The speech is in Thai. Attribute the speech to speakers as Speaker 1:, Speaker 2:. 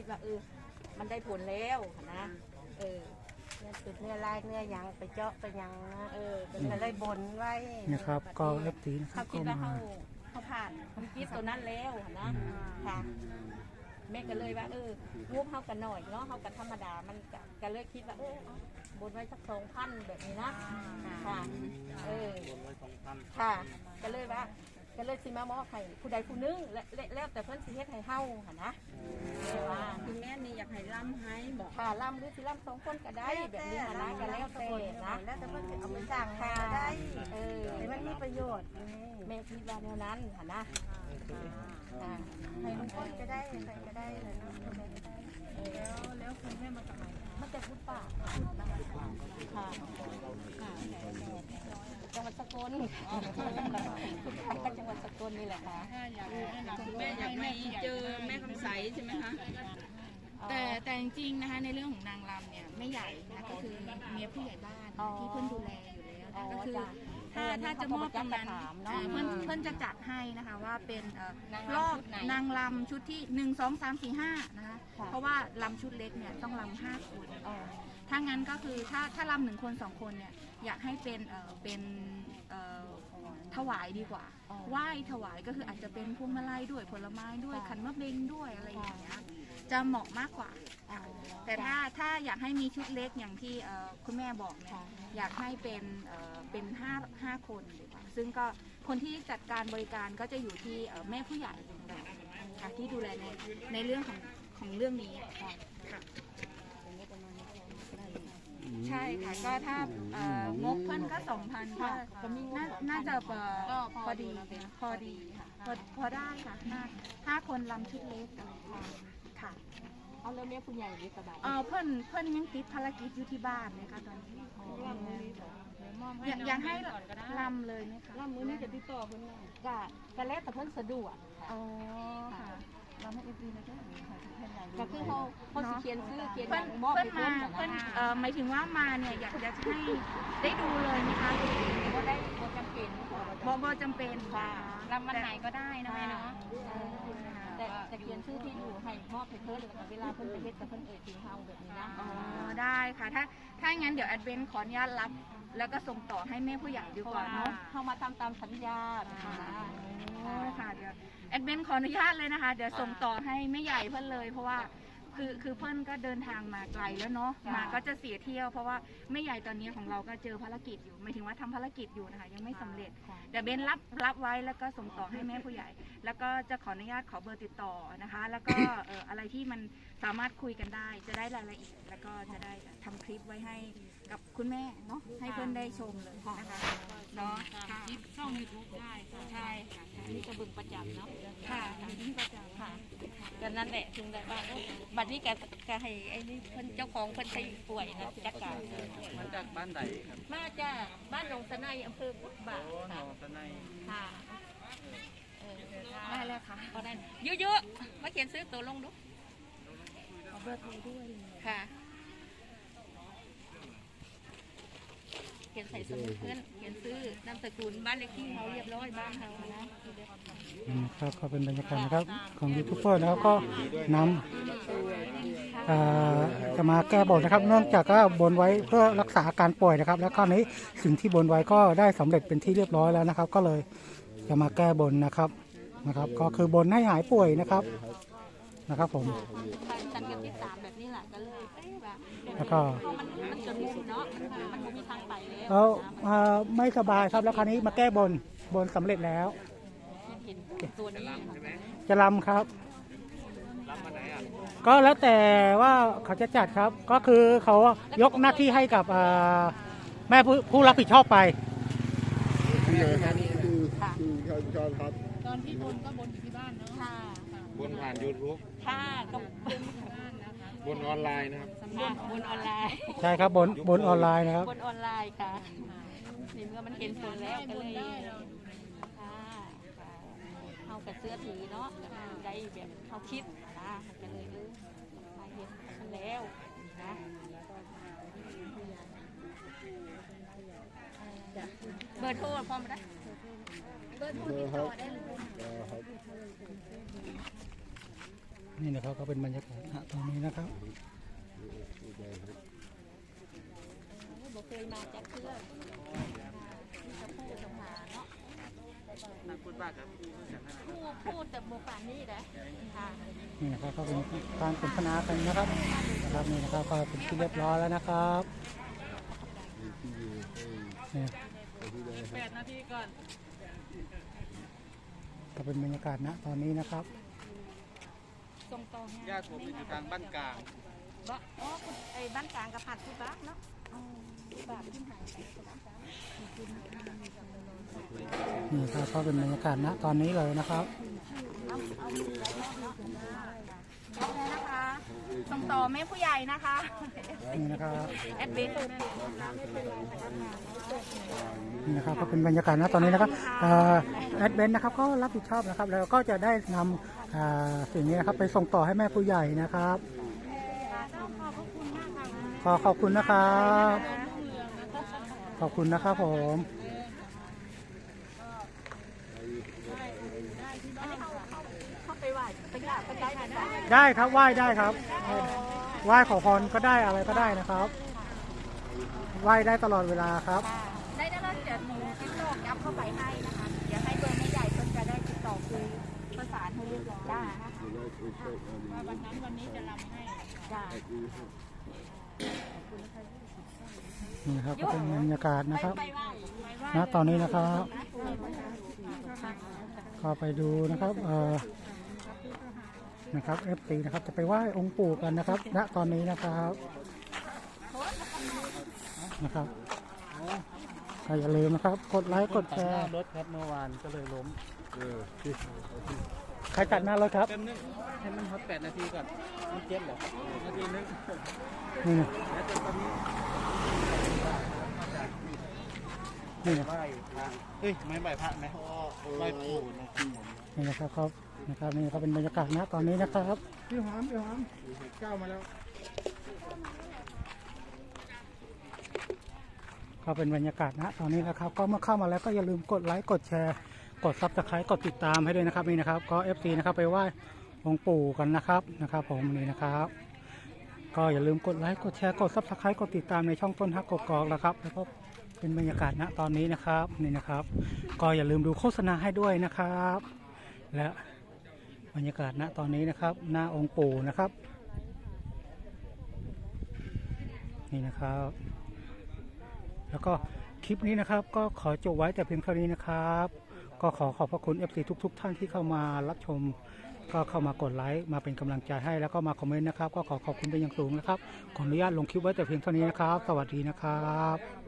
Speaker 1: คิดว่าเออ มันได้ผลแล้วนะเออ
Speaker 2: เนื้อตุดเนื้อลายเนื้อหยังไปเจาะไปหยังนะ
Speaker 1: เออ
Speaker 2: เป็นอะไรบนไว้
Speaker 3: นะครับก็เอฟซีนะครั
Speaker 1: เขา
Speaker 3: บ
Speaker 1: คิ
Speaker 3: ก็
Speaker 1: ดว่า
Speaker 3: มา
Speaker 1: เขาเขาผ่านความคิดตัวนั้นแล้วนะค่ะแม่ก็เลยว่า เอองูเขากันหน่อยเนาะเขากันธรรมดามันก็ก็เลยคิดว่าเออเอาบนไว้สักสองพันแบบนี้นะค่ะเออค่ะก็เลยว่าก็เลยสิมามอบให้ผู้ใดผู้หนึงและและแล้วแต่เพิ่นสิเฮ็ดให้เฮาค่ะนะแต่ว่า
Speaker 4: คุณแม่นี่อยาก ให้ล่ำให้บอก
Speaker 1: ค่ะล่ำหรือสิล่ำสองคนก็ได้ แบบนี้ค่ะนะก็แล้วแต่นะ
Speaker 2: แล้วแต่เพิ่นสิเอาไปสร้างให้ก็ได้
Speaker 1: เออ
Speaker 2: ให้มันมีประโยชน์นี่
Speaker 1: แม่คิดว่าแนวนั้นค่ะนะค่ะ
Speaker 2: ให้ลุงพ้นก็ได้ใครก็ได้เลยเนาะคนใดก็ได้
Speaker 4: แล้วแล้วคุณแม่มาจากไหน
Speaker 1: มันจะพูดป่าค่ะจังหวัดสกลจังหวัดสกลนี่แหละค่ะ
Speaker 4: ถ้าอยากแนะนำคุณแม่อยากให้เจอแม่คำใสใช่ไหมคะ
Speaker 5: แต่แต่จริงๆนะคะในเรื่องของนางรำเนี่ยไม่ใหญ่นะก็คือเมียผู้ใหญ่บ้าน
Speaker 1: อ๋อ
Speaker 5: ที่เพื่อนดูแลอยู่แล้ว
Speaker 1: อ๋อ
Speaker 5: นะก็คือ
Speaker 1: จ้ะ
Speaker 5: ถ้า
Speaker 1: เออ
Speaker 5: ถ้าจะมอบตรงนั้น
Speaker 1: เขาก็จะถามเนอะ
Speaker 5: เอ่อเพื่อน
Speaker 1: อืม
Speaker 5: เพื่อนจะจัดให้นะคะว่าเป็นเอ่อนา
Speaker 1: งรำ
Speaker 5: รอบ
Speaker 1: ชุดไหน
Speaker 5: นางรำชุดที่หนึ่งสองสามสี่ห้านะคะ
Speaker 1: ค่ะ
Speaker 5: เพราะว่าลำชุดเล็กเนี่ยต้องรำห้าคน
Speaker 1: อ๋อ
Speaker 5: ถ้างั้นก็คือถ้าถ้ารำหนึ่งคนสองคนเนี่ยอยากให้เป็นเอ่อเป็นเอ่อถวายดีกว่า
Speaker 1: อ๋อ
Speaker 5: ไหว้ถวายก็คืออาจจะเป็นพวงมาลัยด้วยผลไม้ด้วย
Speaker 1: ค่ะ
Speaker 5: ขันมะเบงด้วยอะไรอย่างเงี้ย จะเหมาะมากกว่า
Speaker 1: อ๋อ
Speaker 5: แต่ถ้าถ้าอยากให้มีชุดเล็กอย่างที่เอ่อคุณแม่บอกเนี่ย
Speaker 1: ค่ะ
Speaker 5: อยากให้เป็นเอ่อเป็นห้าห้าคนดีกว่าซึ่งก็คนที่จัดการบริการก็จะอยู่ที่เอ่อแม่ผู้ใหญ่ของเราค่ะที่ดูแลในในเรื่องของของเรื่องนี้ค่ะค่ะใช่ค่ะก็ถ้าเอ่องบเพิ่นก็สองพันก็
Speaker 1: ก็มี
Speaker 5: น่าน่าจะเอ่อ
Speaker 1: ก็พ
Speaker 5: พ
Speaker 1: อ
Speaker 5: อ
Speaker 1: ดี
Speaker 5: ดีพอดีค่ะพอพอได้ค่ะห้าห้าคนลำชุดเล็ก ค่ะ
Speaker 1: เอาแล้วแม่ผู้ใหญ่ดีสบาย
Speaker 5: เออเพื่อนเพื่อนยังติดภารกิจอยู่ที่บ้านเลยค่ะตอนนี้อยากอยากให้ลำเลยไหมคะ
Speaker 4: ล่ำมือนี้จะติดต่อคุณแม่
Speaker 1: ก็ก็แล้วแต่เพิ่นสะดวก
Speaker 5: อ๋อค่ะลำให้เอฟซีนะจ๊ะ
Speaker 1: ก็คือเขาเขาสิเขียนชื่อเขียนห
Speaker 5: เพื่
Speaker 1: ยั
Speaker 5: อน
Speaker 1: งมอบ
Speaker 5: เพื่อน
Speaker 1: ให้
Speaker 5: มา
Speaker 1: เพิ่นน่ะ
Speaker 5: เพื่อน
Speaker 1: นะ
Speaker 5: เอ่อหมายถึงว่ามาเนี่ยอยากอยากจะให้ได้ดูเลยไหมคะ
Speaker 1: บ่ได้บ่จำเป็น
Speaker 5: บอบอจำเป็นค่ะ
Speaker 4: ลำวันไหนก็ได้นะแม่เนาะ
Speaker 1: แต่แต่เขียนชื่อที่อยู่ให้มอบให้เพิ่นแล้วก็เวลาเพิ่นไปเฮ็ดกับเพิ่นเอ่ยถึงเฮาแบบนี้นะ
Speaker 5: อ๋อได้ค่ะ ถ้าถ้างั้นเดี๋ยวแอดเวนขออนุญาตรับ แล้วก็ส่งต่อให้แม่ผู้ใหญ่ดี
Speaker 1: เพราะ
Speaker 5: กว่า
Speaker 1: ว่า
Speaker 5: เนาะ
Speaker 1: เฮามาทำตามสัญญาแบบนี้นะ
Speaker 5: โอ้ค่ะเดี๋ยวแอดเวนขออนุญาตเลยนะคะ เดี๋ยวส่งต่อให้แม่ใหญ่เพื่อนเลยเพราะว่า คือคือเพื่อนก็เดินทางมาไกลแล้วเนาะมาก็จะเสียเที่ยวเพราะว่าแม่ใหญ่ตอนนี้ของเราก็เจอภารกิจอยู่หมายถึงว่าทำภารกิจอยู่นะคะยังไม่สำเร็จเดี๋ยวเบนรับรับไว้แล้วก็ส่งต่อให้แม่ผู้ใหญ่ แล้วก็จะขออนุญาตขอเบอร์ติดต่อนะคะ แล้วก็ เอ่ออะไรที่มันสามารถคุยกันได้ จะได้รายละเอียดแล้วก็จะได้ทำคลิปไว้ให้กับคุณแม่เนาะให้เพื่อนได้ชมเลยนะคะเนาะค่ะ
Speaker 4: ช่องยูทูบได้ค่ะ
Speaker 5: ใช่ค่ะ
Speaker 1: นี่ก็เบึงประจำเนาะ
Speaker 5: ค่ะอยู่ที่ประจำ
Speaker 1: ค่ะก็นั่นแหละถึงได้บ้านบัดนี้ก็ก็ให้ไอ้นี่เพิ่นเจ้าของเพิ่นไปป่วยนะจัดการ
Speaker 6: มาจากบ้านไหนครับ
Speaker 1: มาจากบ้านหนองสะไนอำเภอพุทธบาท
Speaker 6: โอ้หน
Speaker 1: ค่ะ
Speaker 6: องสะไน
Speaker 1: ค่ะเออ
Speaker 5: ได้แล้วค่ะ
Speaker 1: พอได้เยอะๆมาเขียนซื้อตัวลงดู
Speaker 5: ขอเบอร์โทรด้วยเลย
Speaker 1: ค่ะ เขียน ใส่สมุดเพื่อนเขียนซื้อนามสกุลบ้านเลขที่เขาเรียบร้อยบ้านเขานะ
Speaker 3: อืมครับก็เป็นบรรยากาศนะครับของยูทูบเบอร์นะครับก็นำเอ่อจะมาแก้บนนะครับ เนื่องจากก็บนไว้เพื่อรักษาอาการป่วยนะครับ แล้วคราวนี้สิ่งที่บนไว้ก็ได้สำเร็จเป็นที่เรียบร้อยแล้วนะครับ ก็เลยจะมาแก้บนนะครับนะครับ ก็คือบนให้หายป่วยนะครับนะครับผม
Speaker 1: ฉันกับที่สามแบบนี้แหละก็เลยเอ้ยแบบ
Speaker 3: แล้วก็
Speaker 1: มันมันจน เอ่
Speaker 3: อไม่สบายครับแล้วคราวนี้มาแก้บนบนสำเร็จแล้ว
Speaker 1: ตัวนี้
Speaker 3: จะรำครับก็แล้วแต่ว่าเขาจะจัดครับ ก็คือเขายกหน้าที่ให้กับแม่ผู้ผู้รับผิดชอบไป
Speaker 7: คือคือชอบชอบครับ
Speaker 4: ตอนที่บนก็บนอยู่ที่บ้านเนาะ
Speaker 6: บนผ่าน YouTube
Speaker 1: ค่ะก็ บน
Speaker 6: บนออนไลน์นะครับ
Speaker 1: ค่ะบนออนไลน์
Speaker 3: ใช่ครับบนบนออนไลน์นะครับ
Speaker 1: บนออนไลน์ค่ะนี่เมื่อมันเห็นผลแล้วก็เลยค่ะค่ะเอากับเสื้อถือเนาะได้แบบเขาคิดนะก็เลยเออมาเห็นมันแล้วนะเบอร์โทรพร้อมไหม
Speaker 7: เบอร์ครับเบอร์ครับ
Speaker 3: นี่นะครับก็เป็นบรรยากาศณตอนนี้นะครับ
Speaker 1: บ่เคยมาจากเพื่อนที่จะพูดสภาเนาะ
Speaker 6: นักพูดบ้ากับพูดอย่างนั้น
Speaker 1: พูดพูดแต่โมป่านนี้แหละค่ะ
Speaker 3: นี่นะครับก็เป็นการสนทนากันนะครับนะครับนี่นะครับก็เป็นที่เรียบร้อยแล้วนะครับนี่
Speaker 4: แปดนาทีก่อน
Speaker 3: ก็เป็นบรรยากาศณตอนนี้นะครับ
Speaker 1: ส่งต่อให้
Speaker 6: ญาติผมอยู่ทางบ้านกลาง
Speaker 1: บ่อ๋อคุณไอ้บ้านกลางกับผัดที่บ้านเนาะอ๋อที่บ้านที่หายไปกับบ้านกลาง
Speaker 3: นี่ครับก็เป็นบรรยากาศณตอนนี้เลยนะครับ
Speaker 5: ได้เลยนะคะส่งต่อแม่ผู้ใหญ่นะคะ
Speaker 3: นี่นะครับ
Speaker 5: แอดเบน
Speaker 3: นี่นะครับก็เป็นบรรยากาศณตอนนี้นะครับเอ่อแอดเบนนะครับก็รับผิดชอบนะครับ แล้วก็จะได้นำอ่า สิ่งนี้นะครับไปส่งต่อให้แม่ผู้ใหญ่นะครับ ขอขอบคุณนะครับ ขอบคุณนะครับผม
Speaker 1: เข้าไปไหว้ไปกราบไปได้ไหมได้
Speaker 3: ได้ครับไหว้ได้ครับไหว้ขอพรก็ได้อะไรก็ได้นะครับไหว้ได้ตลอดเวลาครับ
Speaker 5: ได้ได้แล้วเดี๋ยวหนูติดต่อยับเข้าไปให้นะคะ เดี๋ยวให้เบอร์แม่ใหญ่เพิ่นจะได้ติดต่อคุย ประสานให้เรียบร้อยได้นะคะ
Speaker 4: วันนั้นวันนี้จะรำให้
Speaker 5: จ้า
Speaker 3: นี่นะครับก็เป็นบรรยากาศนะครับณตอนนี้นะครับก็ไปดูนะครับเอ่อนะครับ F4 นะครับจะไปไหว้องค์ปู่กันนะครับ ณตอนนี้นะครับนะครับอย่าลืมนะครับ กดไลค์กดแชร์
Speaker 6: รถครับเมื่อวานก็เลยล้ม
Speaker 3: ใครตัดหน้ารถครับ
Speaker 6: แป๊บนึงให้มันฮอตแปดนาทีก่อนมันเจ็บเหรอนาทีนึง
Speaker 3: นี่นะ
Speaker 6: แล้วจนตอนนี้
Speaker 3: นี่นะ
Speaker 6: ไหว้พระเอ้ยไม่ไหว้พระไหมไหว้ปู่นะครับผม
Speaker 3: นี่นะครับครับนะครับนี่ก็เป็นบรรยากาศณตอนนี้นะครับ
Speaker 7: พี่หอมพี่หอมก้าวมาแล้ว
Speaker 3: ก็เป็นบรรยากาศณตอนนี้นะครับ ก็เมื่อเข้ามาแล้วก็อย่าลืมกดไลค์กดแชร์ กดซับสไครต์กดติดตามให้ด้วยนะครับนี่นะครับ ก็ FC นะครับไปไหว้องค์ปู่กันนะครับนะครับ ผมนี่นะครับก็อย่าลืมกดไลค์กดแชร์กดซับสไครต์กดติดตามในช่องต้นฮักกกอกนะครับแล้วก็เป็นบรรยากาศณตอนนี้นะครับนี่นะครับ ก็อย่าลืมดูโฆษณาให้ด้วยนะครับ และบรรยากาศณตอนนี้นะครับ หน้าองค์ปู่นะครับ นี่นะครับ แล้วก็คลิปนี้นะครับก็ขอจบไว้แต่เพียงเท่านี้นะครับ ก็ขอขอบพระคุณ FC ทุก ๆ ท่านที่เข้ามารับชม ก็เข้ามากดไลค์มาเป็นกำลังใจให้แล้วก็มาคอมเมนต์นะครับ ก็ขอขอบคุณเป็นอย่างสูงนะครับขออนุญาตลงคลิปไว้แต่เพียงเท่านี้นะครับ สวัสดีนะครับ